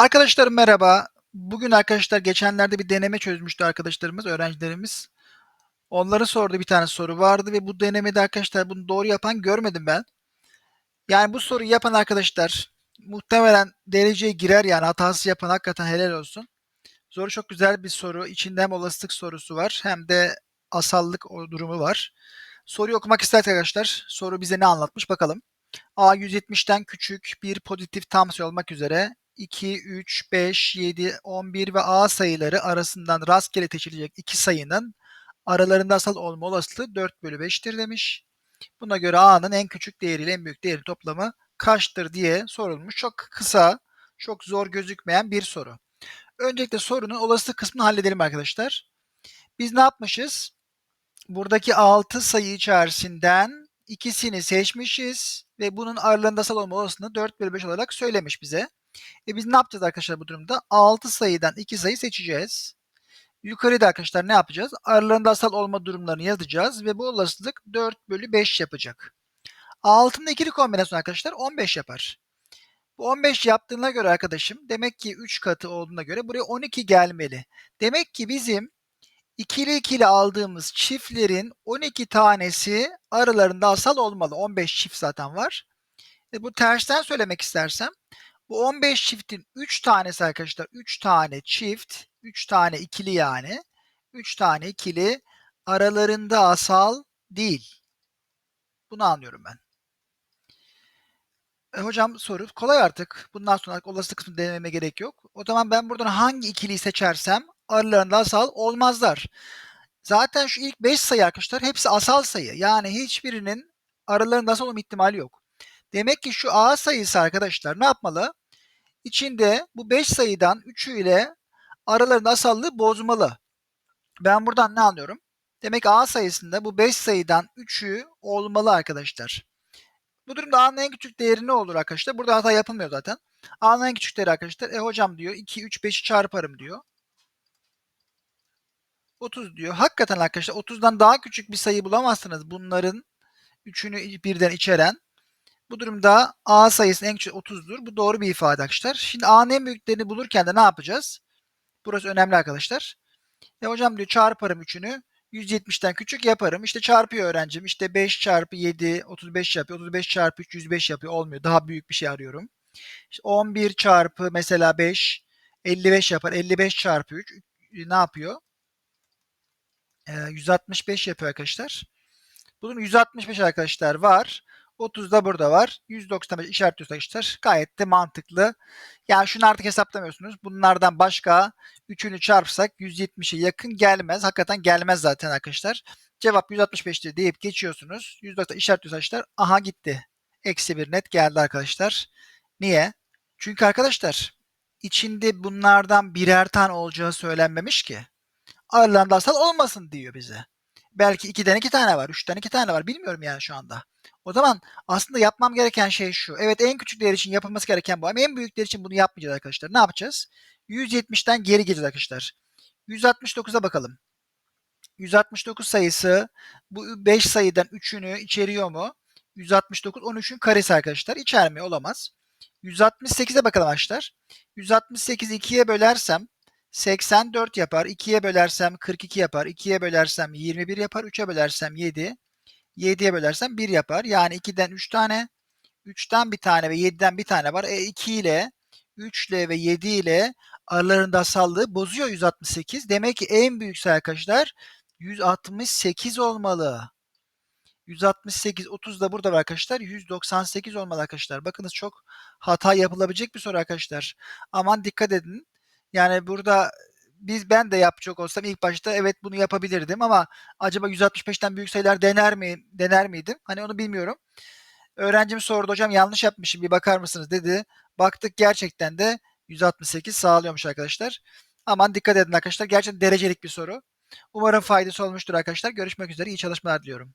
Arkadaşlarım merhaba. Bugün arkadaşlar geçenlerde bir deneme çözmüştü arkadaşlarımız, öğrencilerimiz. Onların sorduğu bir tane soru vardı ve bu denemede arkadaşlar bunu doğru yapan görmedim ben. Yani bu soruyu yapan arkadaşlar muhtemelen dereceye girer yani hatası yapan hakikaten helal olsun. Soru çok güzel bir soru. İçinde hem olasılık sorusu var hem de asallık o durumu var. Soruyu okumak istersek arkadaşlar soru bize ne anlatmış bakalım. A 170'ten küçük bir pozitif tam sayı olmak üzere 2, 3, 5, 7, 11 ve A sayıları arasından rastgele seçilecek iki sayının aralarında asal olma olasılığı 4 bölü 5'tir demiş. Buna göre A'nın en küçük değeriyle en büyük değerin toplamı kaçtır diye sorulmuş. Çok kısa, çok zor gözükmeyen bir soru. Öncelikle sorunun olasılık kısmını halledelim arkadaşlar. Biz ne yapmışız? Buradaki 6 sayı içerisinden ikisini seçmişiz ve bunun aralarında asal olma olasılığını 4 bölü 5 olarak söylemiş bize. E biz ne yapacağız arkadaşlar bu durumda? 6 sayıdan 2 sayı seçeceğiz. Yukarıda arkadaşlar ne yapacağız? Aralarında asal olma durumlarını yazacağız ve bu olasılık 4 bölü 5 yapacak. 6'nın ikili kombinasyonu arkadaşlar 15 yapar. Bu 15 yaptığına göre arkadaşım demek ki 3 katı olduğuna göre buraya 12 gelmeli. Demek ki bizim ikili ikili aldığımız çiftlerin 12 tanesi aralarında asal olmalı. 15 çift zaten var. E bu tersten söylemek istersem bu 15 çiftin 3 tanesi arkadaşlar 3 tane çift, 3 tane ikili yani. 3 tane ikili aralarında asal değil. Bunu anlıyorum ben. E, hocam soru kolay artık. Bundan sonra olasılık kısmını denememe gerek yok. O zaman ben buradan hangi ikiliyi seçersem aralarında asal olmazlar. Zaten şu ilk 5 sayı arkadaşlar hepsi asal sayı. Yani hiçbirinin aralarında asal olma ihtimali yok. Demek ki şu A sayısı arkadaşlar ne yapmalı? İçinde bu 5 sayıdan 3'ü ile aralarında asallığı bozmalı. Ben buradan ne anlıyorum? Demek A sayısında bu 5 sayıdan 3'ü olmalı arkadaşlar. Bu durumda A'nın en küçük değeri ne olur arkadaşlar? Burada hata yapılmıyor zaten. A'nın en küçük değeri arkadaşlar. E hocam diyor 2, 3, 5'i çarparım diyor. 30 diyor. Hakikaten arkadaşlar 30'dan daha küçük bir sayı bulamazsınız. Bunların üçünü birden içeren. Bu durumda A sayısının en küçük 30'dur. Bu doğru bir ifade arkadaşlar. Şimdi A'nın en büyüklerini bulurken de ne yapacağız? Burası önemli arkadaşlar. E hocam diyor çarparım üçünü. 170'ten küçük yaparım. İşte çarpıyor öğrencim. İşte 5 çarpı 7 35 yapıyor. 35 çarpı 3 105 yapıyor. Olmuyor. Daha büyük bir şey arıyorum. İşte 11 çarpı mesela 5 55 yapar. 55 çarpı 3 ne yapıyor? E, 165 yapıyor arkadaşlar. Bunun 165 arkadaşlar var. 30 da burada var. 195 işaretliyoruz arkadaşlar. Gayet de mantıklı. Yani şunu artık hesaplamıyorsunuz. Bunlardan başka 3'ünü çarpsak 170'e yakın gelmez. Hakikaten gelmez zaten arkadaşlar. Cevap 165'tir deyip geçiyorsunuz. 190 işaretliyoruz arkadaşlar. Aha gitti. Eksi bir net geldi arkadaşlar. Niye? Çünkü arkadaşlar içinde bunlardan birer tane olacağı söylenmemiş ki. Aralarında asal olmasın diyor bize. Belki 2'den 2 tane var, 3'ten 2 tane var. Bilmiyorum yani şu anda. O zaman aslında yapmam gereken şey şu. Evet en küçük için yapılması gereken bu ama en büyük için bunu yapmayacağız arkadaşlar. Ne yapacağız? 170'ten geri geleceğiz arkadaşlar. 169'a bakalım. 169 sayısı bu 5 sayıdan 3'ünü içeriyor mu? 169 13'ün karesi arkadaşlar. İçermiyor olamaz. 168'e bakalım arkadaşlar. 168 2'ye bölersem 84 yapar. 2'ye bölersem 42 yapar. 2'ye bölersem 21 yapar. 3'e bölersem 7. 7'ye bölersem 1 yapar. Yani 2'den 3 tane, 3'ten bir tane ve 7'den bir tane var. E 2 ile 3 ile ve 7 ile aralarında asallığı bozuyor 168. Demek ki en büyük sayı arkadaşlar 168 olmalı. 168, 30 da burada var arkadaşlar. 198 olmalı arkadaşlar. Bakınız çok hata yapılabilecek bir soru arkadaşlar. Aman dikkat edin. Yani burada biz ben de yapacak olsam ilk başta evet bunu yapabilirdim ama acaba 165'ten büyük sayılar dener mi dener miydim? Hani onu bilmiyorum. Öğrencim sordu hocam yanlış yapmışım bir bakar mısınız dedi. Baktık gerçekten de 168 sağlıyormuş arkadaşlar. Aman dikkat edin arkadaşlar. Gerçekten derecelik bir soru. Umarım faydası olmuştur arkadaşlar. Görüşmek üzere. İyi çalışmalar diliyorum.